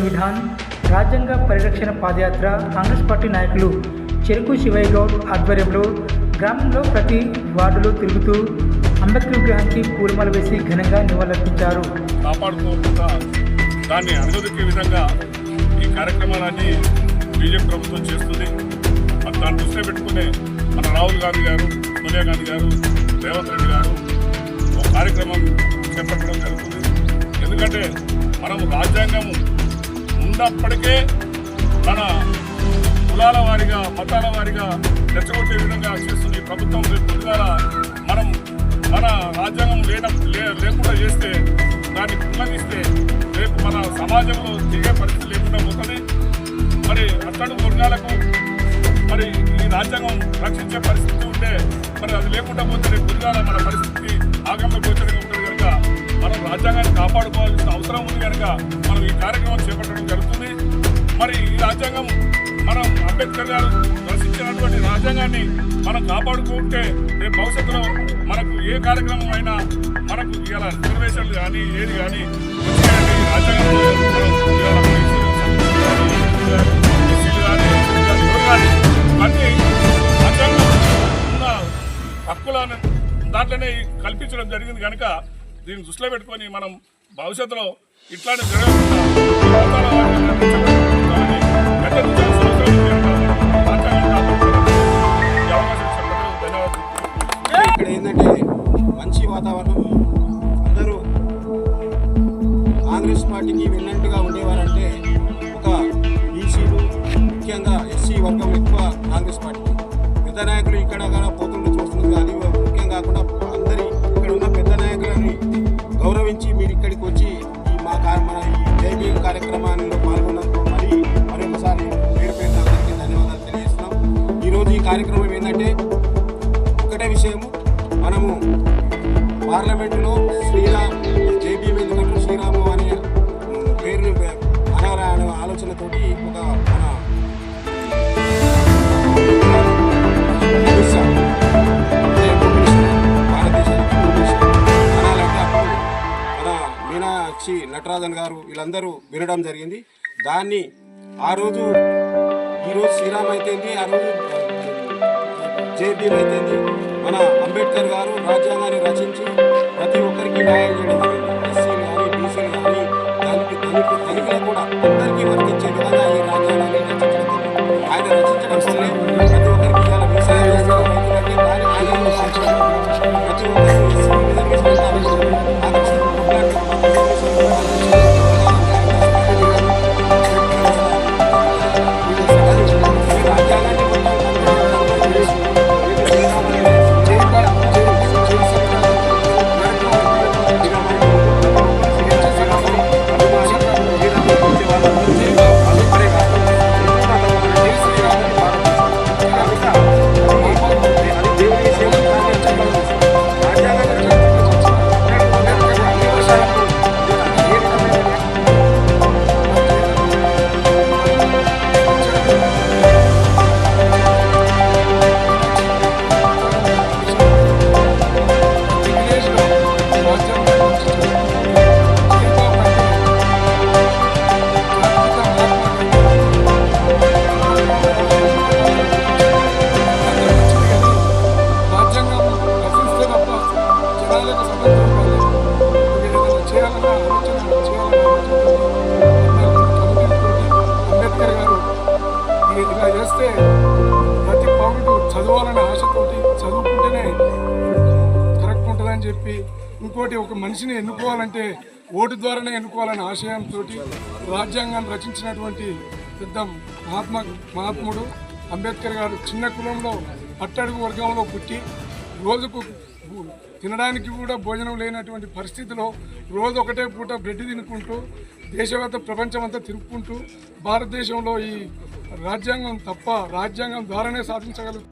సంవిధాన్ రాజ్యాంగ పరిరక్షణ పాదయాత్ర కాంగ్రెస్ పార్టీ నాయకులు చెరుకు శివయ్య గౌడ్ ఆధ్వర్యంలో గ్రామంలో ప్రతి వార్డులో తిరుగుతూ అంబేద్కర్ విగ్రహానికి పూలమాలు వేసి ఘనంగా నివాళులర్పించారు. కాపాడుకోకుండా దాన్ని అనుమతించే విధంగా ఈ కార్యక్రమాలన్నీ బీజేపీ ప్రభుత్వం చేస్తుంది. దాన్ని దృష్టిలో పెట్టుకునే మన రాహుల్ గాంధీ గారు సోనియా గాంధీ గారు రేవంత్ రెడ్డి గారు ఒక కార్యక్రమం చేపట్టడం జరుగుతుంది. ఎందుకంటే మనం రాజ్యాంగం ఉన్నప్పటికే మన కులాల వారిగా మతాల వారిగా రెచ్చగొట్టే విధంగా చేస్తుంది ప్రభుత్వం రేపు మనం మన రాజ్యాంగం లేన లే- లేకుండా చేస్తే దాన్ని ఉల్లంఘిస్తే రేపు మన సమాజంలో తిరిగే పరిస్థితి లేకుండా పోతుంది. మరి అట్టడు వర్గాలకు మరి ఈ రాజ్యాంగం రక్షించే పరిస్థితి ఉంటే మరి అది లేకుండా పోతే రేపు మన పరిస్థితి ఆగంలో గోచరంగా ఉంటుంది కనుక మనం రాజ్యాంగాన్ని కాపాడుకోవాల్సిన అవసరం ఉంది కనుక మనం ఈ కార్యక్రమం చేపట్టడం జరుగుతుంది. మరి ఈ రాజ్యాంగం మనం అంబేద్కర్ గారు దర్శించినటువంటి రాజ్యాంగాన్ని మనం కాపాడుకుంటే రేపు భవిష్యత్తులో మనకు ఏ కార్యక్రమం అయినా మనకు ఇలా రిజర్వేషన్లు కానీ ఏది కానీ హక్కులను దాంట్లోనే కల్పించడం జరిగింది కనుక దీన్ని దృష్టిలో పెట్టుకొని మనం భవిష్యత్తులో ఇట్లాంటి జరగకుండా కార్యక్రమాల్లో పాల్గొన్నందుకు మరీ మరొకసారి పేరు పేరు అందరికీ ధన్యవాదాలు తెలియజేస్తున్నాం. ఈరోజు ఈ కార్యక్రమం ఏంటంటే ఒకటే విషయము. మనము పార్లమెంటులో శ్రీరామ్ జేబీ ఎందుకంటే శ్రీరాము మీనాక్షి నటరాజన్ గారు వీళ్ళందరూ వినడం జరిగింది. దాన్ని ఆ రోజు ఈరోజు శ్రీరామ్ అయితేంది ఆ రోజు జేబీ అయితేంది మన అంబేద్కర్ గారు రాజ్యాంగాన్ని రచించి ప్రతి ఒక్కరికి న్యాయం చేస్తే ప్రతి పౌరుడు చదవాలనే ఆశతోటి చదువుకుంటేనే కరెక్ట్ ఉంటుందని చెప్పి ఇంకోటి ఒక మనిషిని ఎన్నుకోవాలంటే ఓటు ద్వారానే ఎన్నుకోవాలనే ఆశయంతో రాజ్యాంగాన్ని రచించినటువంటి పెద్ద మహాత్మా మహాత్ముడు అంబేద్కర్ గారు చిన్న కులంలో అట్టడుగు వర్గంలో పుట్టి రోజుకు తినడానికి కూడా భోజనం లేనటువంటి పరిస్థితిలో రోజు ఒకటే పూట బ్రెడ్ తినుకుంటూ దేశవ్యాప్త ప్రపంచం అంతా తిరుపుకుంటూ భారతదేశంలో ఈ రాజ్యాంగం తప్ప రాజ్యాంగం ద్వారానే సాధించగలరు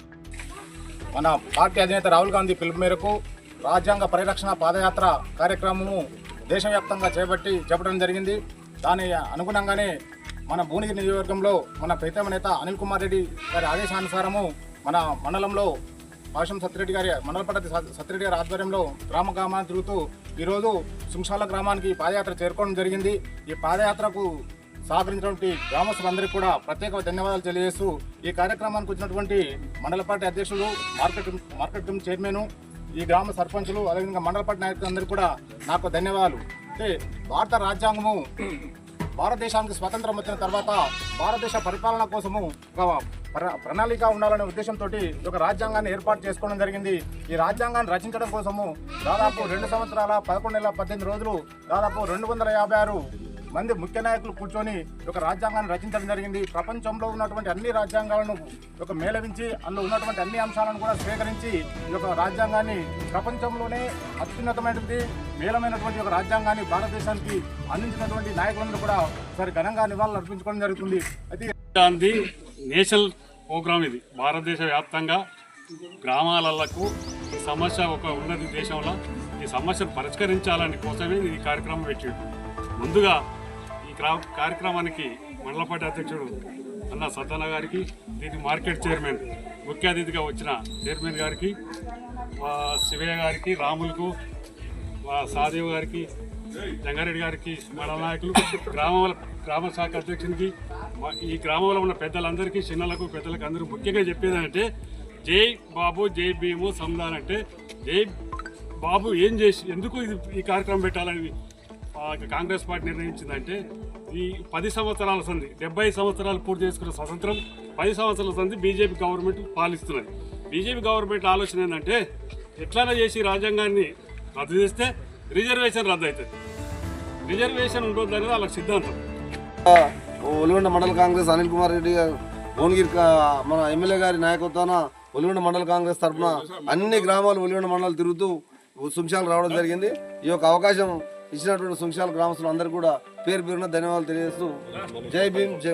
మన పార్టీ అధినేత రాహుల్ గాంధీ పిలుపు మేరకు రాజ్యాంగ పరిరక్షణ పాదయాత్ర కార్యక్రమము దేశవ్యాప్తంగా చేపట్టి చేపట్టడం జరిగింది. దాని అనుగుణంగానే మన భువనగిరి నియోజకవర్గంలో మన ప్రీతమ నేత అనిల్ కుమార్ రెడ్డి గారి ఆదేశానుసారము మన మండలంలో పాషం సత్యరెడ్డి గారి మండలపట్టి సత్యరెడ్డి గారి ఆధ్వర్యంలో గ్రామ గ్రామాన్ని తిరుగుతూ ఈరోజు సుంశాల గ్రామానికి పాదయాత్ర చేరుకోవడం జరిగింది. ఈ పాదయాత్రకు సహకరించినటువంటి గ్రామస్తులందరికీ కూడా ప్రత్యేక ధన్యవాదాలు తెలియజేస్తూ ఈ కార్యక్రమానికి వచ్చినటువంటి మండల పార్టీ అధ్యక్షులు మార్కెట్ మార్కెట్ కమిటీ చైర్మన్ ఈ గ్రామ సర్పంచులు అదేవిధంగా మండల పార్టీ నాయకులందరికీ కూడా నాకు ధన్యవాదాలు. అంటే భారత రాజ్యాంగము భారతదేశానికి స్వతంత్రం వచ్చిన తర్వాత భారతదేశ పరిపాలన కోసము ఒక ప్రణాళిక ఉండాలనే ఉద్దేశంతో ఒక రాజ్యాంగాన్ని ఏర్పాటు చేసుకోవడం జరిగింది. ఈ రాజ్యాంగాన్ని రచించడం కోసము దాదాపు రెండు సంవత్సరాల పదకొండు నెలల పద్దెనిమిది రోజులు దాదాపు రెండు వందల యాభై ఆరు మంది ముఖ్య నాయకులు కూర్చొని ఒక రాజ్యాంగాన్ని రచించడం జరిగింది. ప్రపంచంలో ఉన్నటువంటి అన్ని రాజ్యాంగాలను ఒక మేళవించి అందులో ఉన్నటువంటి అన్ని అంశాలను కూడా స్వీకరించి ఈ యొక్క రాజ్యాంగాన్ని ప్రపంచంలోనే అత్యున్నతమైనటువంటి మేలమైనటువంటి ఒక రాజ్యాంగాన్ని భారతదేశానికి అందించినటువంటి నాయకులందరూ కూడా సరి ఘనంగా నివాళులు అర్పించుకోవడం జరుగుతుంది. అయితే గాంధీ నేషనల్ ప్రోగ్రామ్ ఇది. భారతదేశ వ్యాప్తంగా గ్రామాలకు ఈ సమస్య ఒక ఉన్నది దేశంలో. ఈ సమస్యను పరిష్కరించాలని కోసమే ఈ కార్యక్రమం పెట్టాడు. ముందుగా ఈ కార్యక్రమానికి మండలపాటి అధ్యక్షుడు అన్న సద్దన్న గారికి దీని మార్కెట్ చైర్మన్ ముఖ్య అతిథిగా వచ్చిన చైర్మన్ గారికి శివయ్య గారికి రాములకు మా సాదేవ్ గారికి జంగారెడ్డి గారికి మండల నాయకులు గ్రామాల గ్రామ శాఖ అధ్యక్షునికి ఈ గ్రామంలో ఉన్న పెద్దలందరికీ చిన్నలకు పెద్దలకు అందరూ ముఖ్యంగా చెప్పేదంటే జై బాబు జై భీము సముదాన్ అంటే జై బాబు ఏం చేసి ఎందుకు ఇది ఈ కార్యక్రమం పెట్టాలని కాంగ్రెస్ పార్టీ నిర్ణయించిందంటే ఈ పది సంవత్సరాల సంది డెబ్బై సంవత్సరాలు పూర్తి చేసుకున్న స్వతంత్రం పది సంవత్సరాల సంది బీజేపీ గవర్నమెంట్ పాలిస్తున్నది. బీజేపీ గవర్నమెంట్ ఆలోచన ఏంటంటే ఎట్లా చేసి రాజ్యాంగాన్ని రద్దు చేస్తే రిజర్వేషన్ రద్దు అవుతుంది. రిజర్వేషన్ ఉంటుంది అనేది వాళ్ళకి సిద్ధాంతం. ఒలిగొండ మండల కాంగ్రెస్ అనిల్ కుమార్ రెడ్డి గారు భువనగిరి మన ఎమ్మెల్యే గారి నాయకత్వాన ఒలిగొండ మండల కాంగ్రెస్ తరఫున అన్ని గ్రామాలు ఒలిగొండ మండలాలు తిరుగుతూ సుంశాలు రావడం జరిగింది. ఈ యొక్క అవకాశం ఇచ్చినటువంటి సుంశాల గ్రామస్తులు అందరూ కూడా పేరు పేరున ధన్యవాదాలు తెలియజేస్తూ జై భీమ్ జై